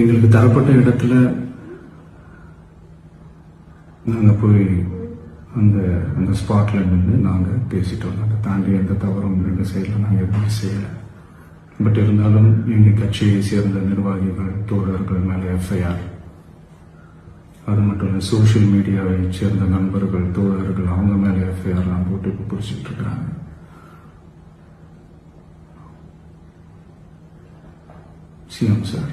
எங்களுக்கு தரப்பட்ட இடத்துல நாங்கள் போய் அந்த அந்த ஸ்பாட்ல நின்று நாங்கள் பேசிட்டோம். அதை தாண்டி எந்த தவறும் ரெண்டு சைடில் நாங்கள் எதுவுமே செய்யலை. பட் இருந்தாலும் எங்கள் கட்சியை சேர்ந்த நிர்வாகிகள் தோழர்கள் மேலே எஃப்ஐஆர். அது மட்டும் இல்லை சோஷியல் மீடியாவை சேர்ந்த நண்பர்கள் தோழர்கள் அவங்க மேலே எஃப்ஐஆர்லாம் போட்டு இப்போ பிடிச்சிட்டு இருக்கிறாங்க சிஎம் சார்.